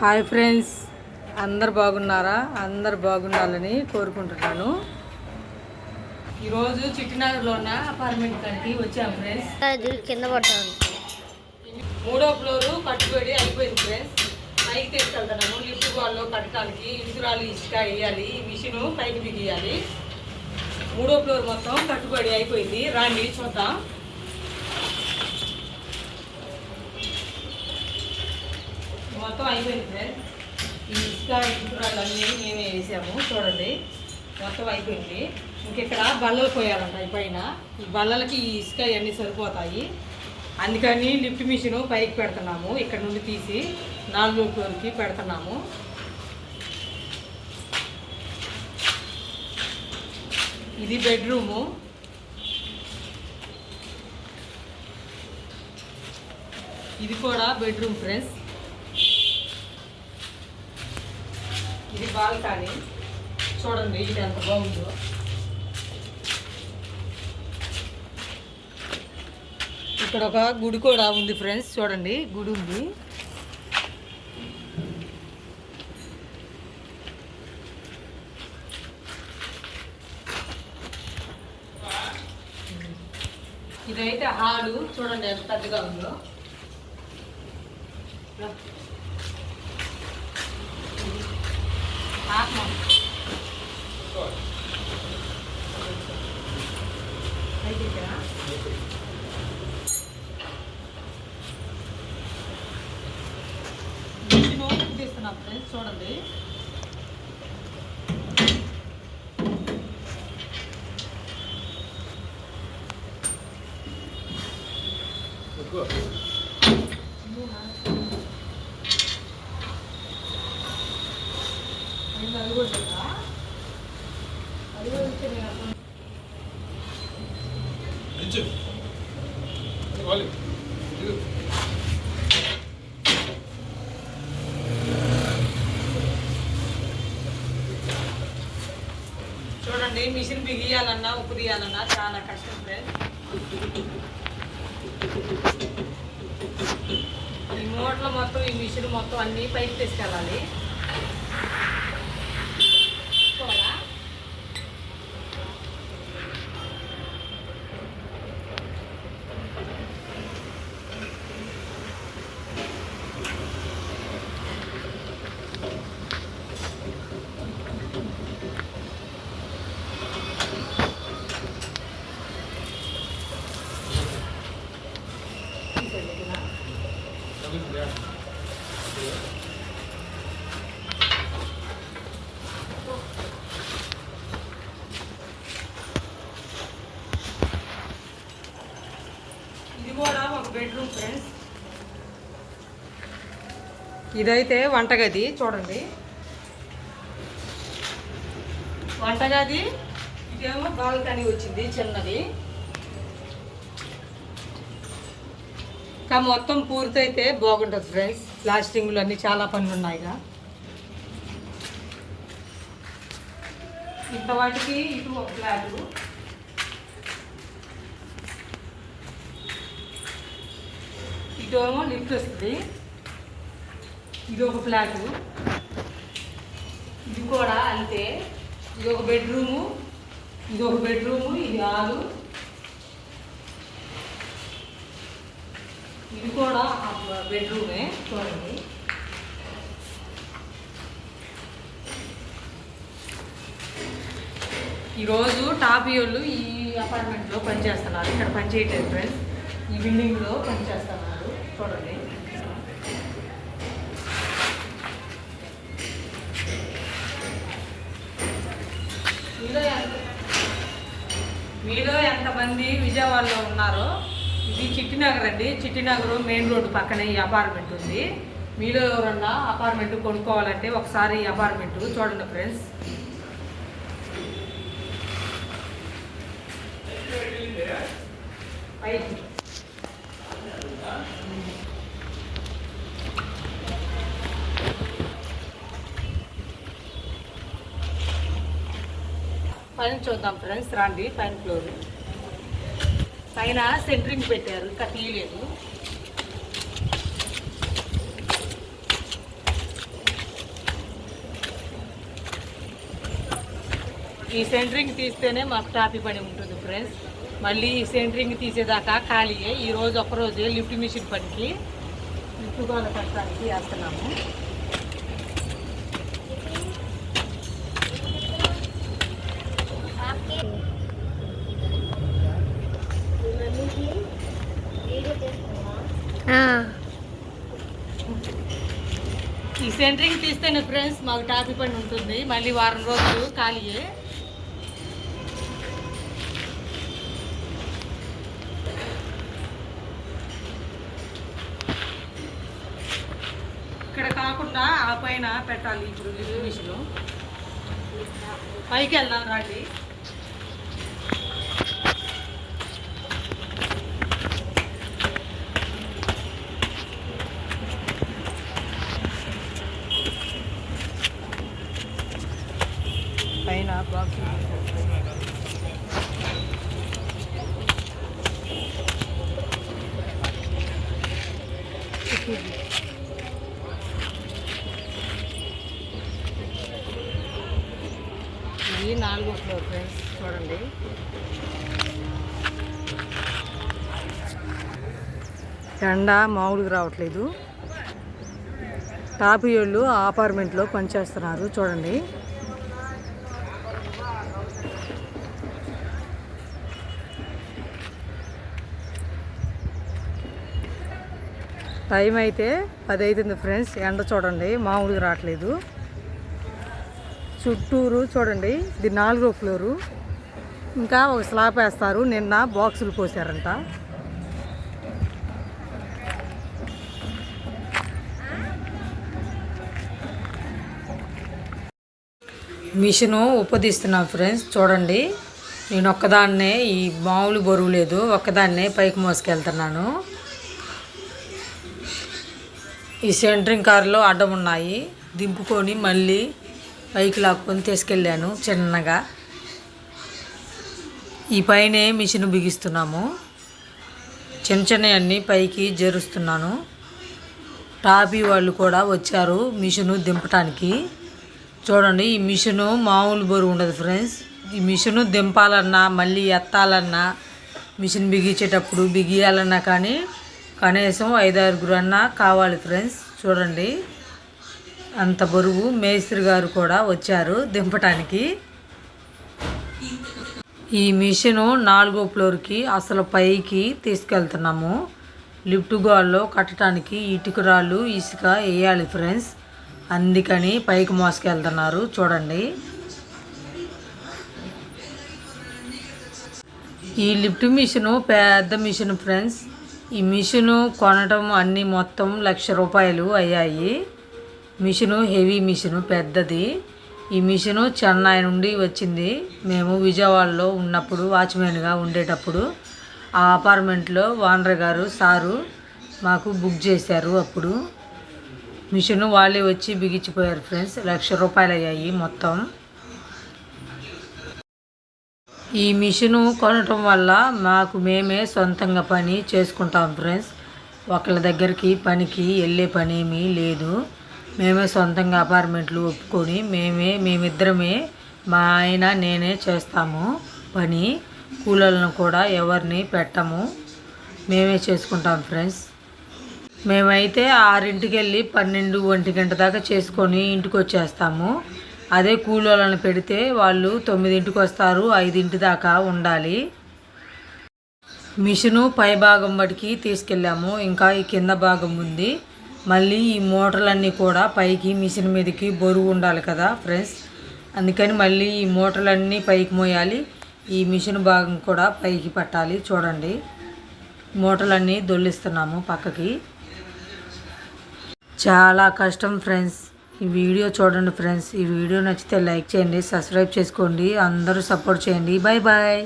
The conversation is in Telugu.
Hi friends. అందరు బాగున్నారా? అందరు బాగుండాలని కోరుకుంటున్నాను. ఈరోజు చిట్టినగర్లో ఉన్న అపార్ట్మెంట్ కంటే వచ్చాము ఫ్రెండ్స్ కింద పడతాను మూడో ఫ్లోరు కట్టుబడి అయిపోయింది ఫ్రెండ్స్. పైకి తీసుకెళ్తున్నాను లిఫ్ట్ వాళ్ళు కట్టడానికి ఇసురాలు ఇసుక వేయాలి. మిషన్ పైకి బిగియాలి. మూడో ఫ్లోర్ మొత్తం కట్టుబడి అయిపోయింది. రాండి చూద్దాం. మొత్తం అయిపోయింది ఫ్రెండ్స్ ఈ ఇసుక ఇసురాలు అన్నీ మేమే వేసాము చూడండి. మొత్తం అయిపోయింది. ఇంకెక్కడ బల్లలు పోయాలంట ఈ పైన ఈ బల్లలకి ఈ ఇసుక ఇవన్నీ సరిపోతాయి. అందుకని లిఫ్ట్ మిషన్ పైకి పెడుతున్నాము. ఇక్కడ నుండి తీసి నాలుగో ఫ్లోర్కి పెడుతున్నాము. ఇది బెడ్రూము. ఇది కూడా బెడ్రూమ్ ఫ్రెండ్స్ ఇది బాల్కనీ. చూడండి ఇది ఎంత బాగుందో. ఇక్కడ ఒక గుడి కూడా ఉంది ఫ్రెండ్స్ చూడండి గుడి ఉంది. ఇదైతే హాలు చూడండి ఎంత పెద్దగా ఉందో ఆత్మ అయితే ఇక్కడ మిషన్ తీస్తున్నాం ఫ్రెండ్స్ చూడండి ఎక్కువ అది కూడా ఉందా? అది కూడా ఉంటే నేను అర్థం నిల్చో. వాళ్ళు. ఇదిగో. చూడండి మిషన్ బిగియాలన్నా ఉప్పు తీయాలన్నా చాలా కష్టం ఫ్రెండ్ ఈ మూటలు మొత్తం ఈ మిషన్ మొత్తం అన్నీ పైకి తీసుకెళ్ళాలి. ఇది కూడా ఒక బెడ్రూమ్ ఫ్రెండ్స్ ఇదైతే వంటగది చూడండి. వంటగది ఇదేమో బాల్కనీ వచ్చింది చిన్నది. ఆ మొత్తం పూర్తయితే బాగుంటుంది ఫ్రెండ్స్. ప్లాస్టింగ్లు అన్నీ చాలా పనులు ఉన్నాయిగా. ఇంత వాటికి ఇటు ఒక ఫ్లాటు ఇటు ఏమో లిఫ్ట్ వస్తుంది. ఇది ఒక ఫ్లాటు ఇది కూడా అంతే. ఇది ఒక బెడ్రూము ఇది ఒక బెడ్రూము ఇది ఆరు. ఇది కూడా బెడ్రూమే. చూడండి. ఈరోజు టాపీ వాళ్ళు ఈ అపార్ట్మెంట్లో పనిచేస్తున్నారు ఇక్కడ పనిచేయట్లేదు ఫ్రెండ్స్. ఈ బిల్డింగ్లో పనిచేస్తున్నారు చూడండి. మీలో ఎంత మీలో ఎంతమంది విజయవాడలో ఉన్నారో ఇది చిట్టినగర్ అండి. చిట్టినగర్ మెయిన్ రోడ్డు పక్కనే ఈ అపార్ట్మెంట్ ఉంది. మీలో ఎవరన్నా అపార్ట్మెంట్ కొనుక్కోవాలంటే ఒకసారి ఈ అపార్ట్మెంట్ చూడండి ఫ్రెండ్స్. పైన చూద్దాం ఫ్రెండ్స్. రండి పైన ఫ్లోర్ పైన సెంట్రింగ్ పెట్టారు ఇంకా తీయలేదు. ఈ సెంట్రింగ్ తీస్తేనే మాకు టాపీ పని ఉంటుంది ఫ్రెండ్స్ మళ్ళీ ఈ సెంట్రింగ్ తీసేదాకా ఖాళీయే. ఈరోజు ఒక్కరోజే లిఫ్ట్ మిషన్ పనికి లిఫ్ట్ గోల వేస్తున్నాము. ఈ సెంటరింగ్ తీస్తేనే ఫ్రెండ్స్ మాకు టాపీ పని ఉంటుంది. మళ్ళీ వారం రోజులు ఖాళీయే. ఇక్కడ కాకుండా ఆ పైన పెట్టాలి ఇప్పుడు మిషన్ పైకి వెళ్దాం రండి. పైన ఇది నాలుగో ఫ్లోర్ ఫ్రెండ్స్ చూడండి. ఎండ మామూలుగా రావట్లేదు. టాపీ వాళ్ళు అపార్ట్మెంట్లో పనిచేస్తున్నారు చూడండి. టైం అయితే పది అవుతుంది ఫ్రెండ్స్. ఎండ చూడండి మామూలుగా రావట్లేదు. చుట్టూరు చూడండి ఇది నాలుగో ఫ్లోరు. ఇంకా ఒక స్లాబ్ వేస్తారు నిన్న బాక్సులు పోసారంట. మిషను ఉపదిస్తున్నా ఫ్రెండ్స్ చూడండి. నేను ఒక్కదాన్నే ఈ మామూలు బరువు లేదు ఒక్కదాన్నే పైకి మోసుకెళ్తున్నాను. ఈ సెంటరింగ్ కార్లో అడ్డం ఉన్నాయి. దింపుకొని మళ్ళీ పైకి లాక్కొని తీసుకెళ్ళాను చిన్నగా. ఈ పైనే మిషన్ బిగిస్తున్నాము. చిన్న చిన్నవన్నీ పైకి జరుస్తున్నాను. టాపీ వాళ్ళు కూడా వచ్చారు మిషను దింపటానికి. చూడండి ఈ మిషను మామూలు బరువు ఉండదు ఫ్రెండ్స్. ఈ మిషను దింపాలన్నా మళ్ళీ ఎత్తాలన్నా మిషన్ బిగించేటప్పుడు బిగియాలన్నా కానీ కనీసం ఐదారుగురు అన్నా కావాలి ఫ్రెండ్స్. చూడండి. అంత బరువు మేస్త్రి గారు కూడా వచ్చారు దింపటానికి. ఈ మిషను నాలుగో ఫ్లోర్కి అసలు పైకి తీసుకెళ్తున్నాము. లిఫ్ట్ గోల్లో కట్టడానికి ఇటుకురాళ్ళు ఇసుక వేయాలి ఫ్రెండ్స్. అందుకని పైకి మోసుకెళ్తున్నారు. చూడండి. ఈ లిఫ్ట్ మిషను పెద్ద మిషన్ ఫ్రెండ్స్. ఈ మిషను కొనటం అన్నీ మొత్తం లక్ష రూపాయలు అయ్యాయి. మిషను హెవీ మిషను పెద్దది. ఈ మిషను చెన్నై నుండి వచ్చింది. మేము విజయవాడలో ఉన్నప్పుడు వాచ్మెన్గా ఉండేటప్పుడు ఆ అపార్ట్మెంట్లో ఓనర్ గారు సారు మాకు బుక్ చేశారు అప్పుడు. మిషను వాళ్ళే వచ్చి బిగించిపోయారు ఫ్రెండ్స్. లక్ష రూపాయలు అయ్యాయి మొత్తం. ఈ మిషను కొనటం వల్ల మాకు మేమే సొంతంగా పని చేసుకుంటాం ఫ్రెండ్స్. ఒకళ్ళ దగ్గరికి పనికి వెళ్ళే పని ఏమీ లేదు. మేమే సొంతంగా అపార్ట్మెంట్లు ఒప్పుకొని మేమే మేమిద్దరమే మా ఆయన నేనే చేస్తాము పని. కూలీలను కూడా ఎవరిని పెట్టము. మేమే చేసుకుంటాం ఫ్రెండ్స్. మేమైతే ఆరింటికి వెళ్ళి పన్నెండు ఒంటి గంట దాకా చేసుకొని ఇంటికి వచ్చేస్తాము అదే కూలోళ్ళని పెడితే వాళ్ళు తొమ్మిదింటికి వస్తారు ఐదింటి దాకా ఉండాలి. మిషను పై భాగం వరకు తీసుకెళ్ళాము. ఇంకా ఈ కింద భాగం ఉంది. మళ్ళీ ఈ మోటార్లన్నీ కూడా పైకి మిషన్ మీదకి బరువు ఉండాలి కదా ఫ్రెండ్స్. అందుకని మళ్ళీ ఈ మోటార్లన్నీ పైకి మోయాలి. ఈ మిషన్ భాగం కూడా పైకి పట్టాలి. చూడండి. మోటార్లన్నీ దొల్లిస్తున్నాము పక్కకి. చాలా కష్టం ఫ్రెండ్స్. ఈ వీడియో చూడండి ఫ్రెండ్స్. ఈ వీడియో నచ్చితే లైక్ చేయండి సబ్స్క్రైబ్ చేసుకోండి అందరూ సపోర్ట్ చేయండి. Bye bye